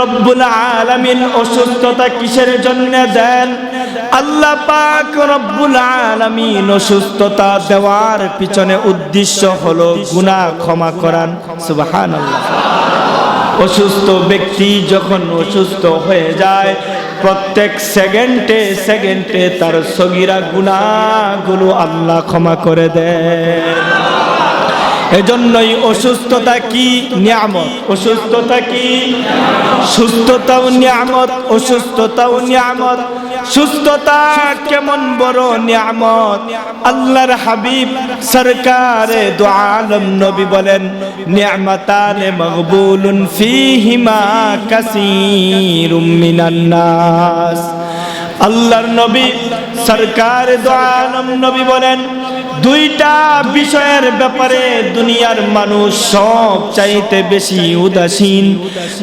রব্বুল আলামিন অসুস্থতা কিসের জন্য দেন? আল্লাহ পাক রব্বুল আলামিন অসুস্থতা দেওয়ার পিছনে উদ্দেশ্য হলো গুনাহ ক্ষমা করান সুবহানাল্লাহ। অসুস্থ ব্যক্তি যখন অসুস্থ হয়ে যায়, প্রত্যেক সেকেন্ডে সেকেন্ডে তার সগিরা গুণাগুলো আল্লাহ ক্ষমা করে দেয় এজন্যই অসুস্থতা কি নিয়ামত? অসুস্থতা কি? সুস্থতাও নিয়ামত অসুস্থতাও নিয়ামত। সুস্থতা কেমন বড় নিয়ামত? আল্লাহর হাবিব সরকারে দু আলম নবী বলেন নিয়ামতান মকবুলুন ফিহিমা কাসীরুম মিনান নাস। আল্লাহর নবী সরকার দু আলম নবী বলেন দুইটা বিষয়ের ব্যাপারে দুনিয়ার মানুষ সব চাইতে বেশি উদাসীন।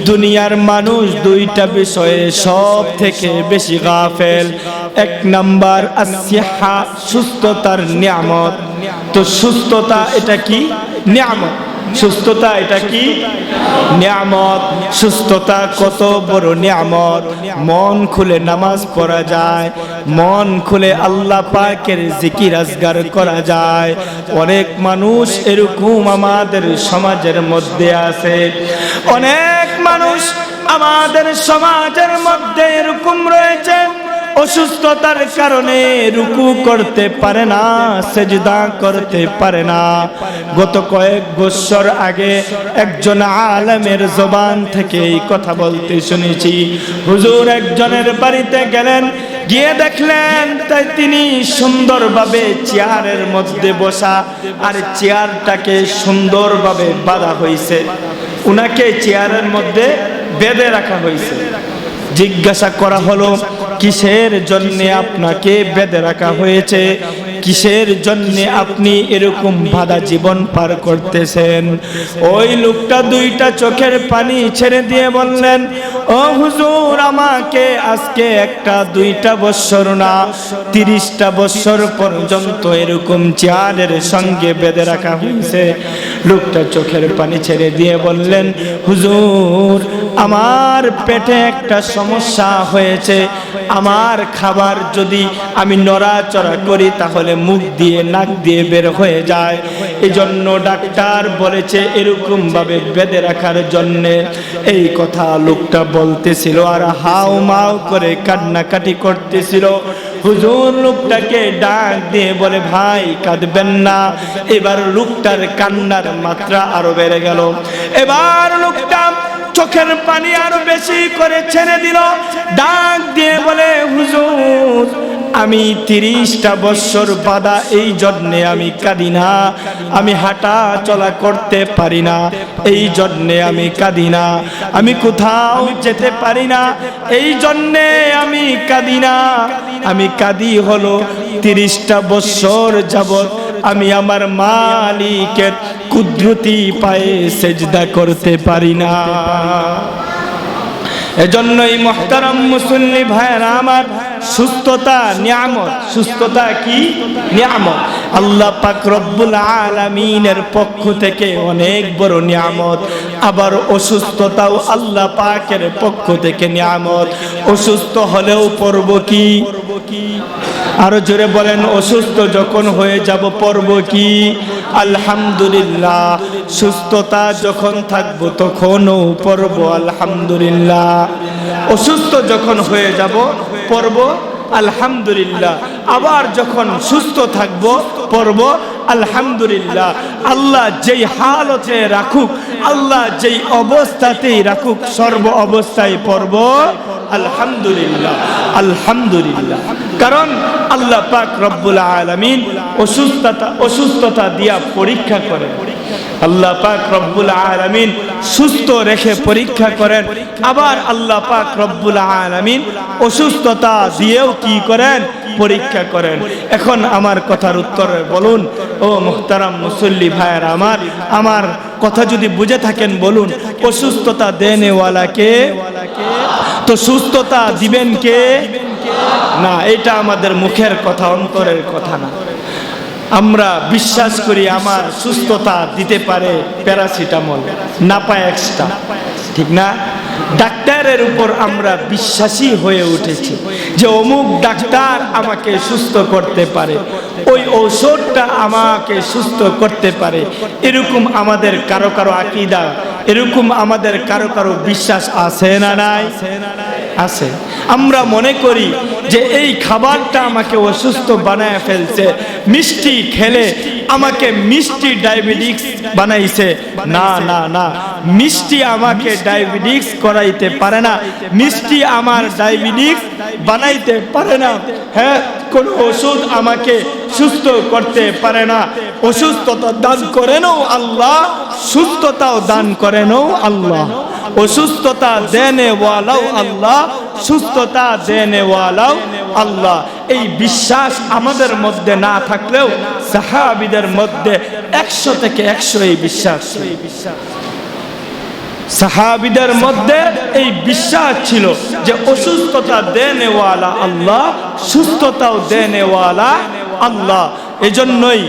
দুনিয়ার মানুষ দুইটা বিষয়ে সব থেকে বেশি গাফেল। এক নাম্বার সুস্থতার নিয়ামত। তো সুস্থতা এটা কি? নিয়ামত। সুস্থতা এটা কি? নিয়ামত। সুস্থতা কত বড় নিয়ামত। মন খুলে নামাজ পড়া যায়। মন খুলে আল্লাহ পাকের জিকির আজগার করা যায়। অনেক মানুষ এরকম আমাদের সমাজের মধ্যে আছে। অনেক মানুষ আমাদের সমাজের মধ্যে এরকম অসুস্থতার কারণে রুকু করতে পারে না, সেজদা করতে পারে না। গত কয়েক বছর আগে একজন আলেমের জবান থেকে এই কথা বলতে শুনেছি। হুজুর একজনের বাড়িতে গেলেন, গিয়ে দেখলেন, তাই তিনি সুন্দরভাবে চেয়ারের মধ্যে বসা, আর চেয়ারটাকে সুন্দরভাবে বাঁধা হয়েছে উনাকে চেয়ারের মধ্যে বেঁধে রাখা হয়েছে জিজ্ঞাসা করা হলো কিসের জন্য আপনাকে বেঁধে রাখা হয়েছে? কিসের জন্য আপনি এরকম বাধা জীবন পার করতেছেন? ওই লোকটা দুইটা চোখের পানি ছেড়ে দিয়ে বললেন, ও হুজুর, আমাকে আজকে একটা দুইটা বৎসর না, তিরিশটা বৎসর পর্যন্ত এরকম চেয়ারের সঙ্গে বেঁধে রাখা হয়েছে। লোকটা চোখের পানি ছেড়ে দিয়ে বললেন, হুজুর, আমার পেটে একটা সমস্যা হয়েছে। আমার খাবার যদি আমি নড়াচড়া করি, তাহলে মুখ দিয়ে, নাক দিয়ে বের হয়ে যায়। এই জন্য ডাক্তার বলেছে এরকম ভাবে বেঁধে রাখার জন্যে। এই কথা লোকটা বলতেছিল আর হাও মাও করে কান্নাকাটি করতেছিল। হুজুর লোকটাকে ডাক দিয়ে বলে, ভাই, কাঁদবেন না। এবার লোকটার কান্নার মাত্রা আরও বেড়ে গেল। এবার লোকটা চোখের পানি আরও বেশি করে ছেড়ে দিল। ডাক দিয়ে বলে, হুজুর আমি তিরিশটা বৎসর বাধা এই জন্যে আমি কাঁদি না। আমি হাঁটা চলা করতে পারি না। এই জন্যে আমি কাঁদি না। আমি কোথাও যেতে পারি না। এই জন্যে আমি কাঁদি না। আমি কাঁদি হলো তিরিশটা বৎসর যাবত আমি আমার মালিকের কুদরতি পায়ে সেজদা করতে পারি না। এজন্যই মহতারাম মুসল্লি ভাইয়েরা আমার সুস্থতা, নিয়ামত। সুস্থতা কি? নিয়ামত। আল্লাহ পাক রব্বুল আলামিনের পক্ষ থেকে অনেক বড় নিয়ামত। আবার অসুস্থতাও আল্লাহ পাকের পক্ষ থেকে নিয়ামত। অসুস্থ হলেও পড়ব কি? আরও জোরে বলেন, অসুস্থ যখন হয়ে যাব পর্ব কি? আলহামদুলিল্লাহ, সুস্থতা যখন থাকব তখনও পর্ব, আলহামদুলিল্লাহ। অসুস্থ যখন হয়ে যাব পর্ব, আলহামদুলিল্লাহ। আবার যখন সুস্থ থাকব পর্ব, আলহামদুলিল্লাহ। আল্লাহ যেই হালতে রাখুক, আল্লাহ যেই অবস্থাতেই রাখুক, সর্ব অবস্থায় পর্ব আলহামদুলিল্লাহ আলহামদুলিল্লাহ। কারণ আল্লাহ পাক রব্বুল আলমিন অসুস্থতা অসুস্থতা দিয়া পরীক্ষা করেন। আল্লাহ পাক রব্বুল আলমিন সুস্থ রেখে পরীক্ষা করেন। আবার আল্লাহ পাক রব্বুল আলমিন অসুস্থতা দিয়েও কি করেন? পরীক্ষা করেন। এখন আমার কথার উত্তরে বলুন, ও মুহতারাম মুসল্লি ভাইয়ের আমার আমার কথা যদি বুঝে থাকেন বলুন অসুস্থতা দেনেওয়ালাকে তো সুস্থতা দিবেন কে? না, এটা আমাদের মুখের কথা, অন্তরের কথা না। আমরা বিশ্বাস করি আমার সুস্থতা দিতে পারে প্যারাসিটামল নাপা এক্সট্রা। ঠিক না? ডাক্তারের উপর আমরা বিশ্বাসী হয়ে উঠেছি যে অমুক ডাক্তার আমাকে সুস্থ করতে পারে। ওই ঔষধটা আমাকে সুস্থ করতে পারে। এরকম আমাদের কারও কারও আকিদা, এরকম আমাদের কারও কারও বিশ্বাস আছে না নাই? আছে। আমরা মনে করি যে এই খাবারটা আমাকে অসুস্থ বানায় ফেলছে, মিষ্টি খেলে আমাকে মিষ্টি ডায়াবেটিক্স বানাইছে। না না না। মিষ্টি আমাকে ডায়াবেটিক্স করাইতে পারে না। মিষ্টি আমার ডায়াবেটিক্স বানাইতে পারে না। হ্যাঁ কোন ওষুধ আমাকে সুস্থ করতে পারে না। অসুস্থতা দান করেনও আল্লাহ সুস্থতাও দান করেনও আল্লাহ। অসুস্থতা দেনে ওয়ালাও আল্লাহ সুস্থতা দেনে ওয়ালাও আল্লাহ। এই বিশ্বাস আমাদের মধ্যে না থাকলেও সাহাবিদের মধ্যে একশো থেকে একশো এই বিশ্বাস সাহাবিদের মধ্যে এই বিশ্বাস ছিল যে অসুস্থতা দেনেওয়ালা আল্লাহ, সুস্থতাও দেনেওয়ালা আল্লাহ। এজন্যই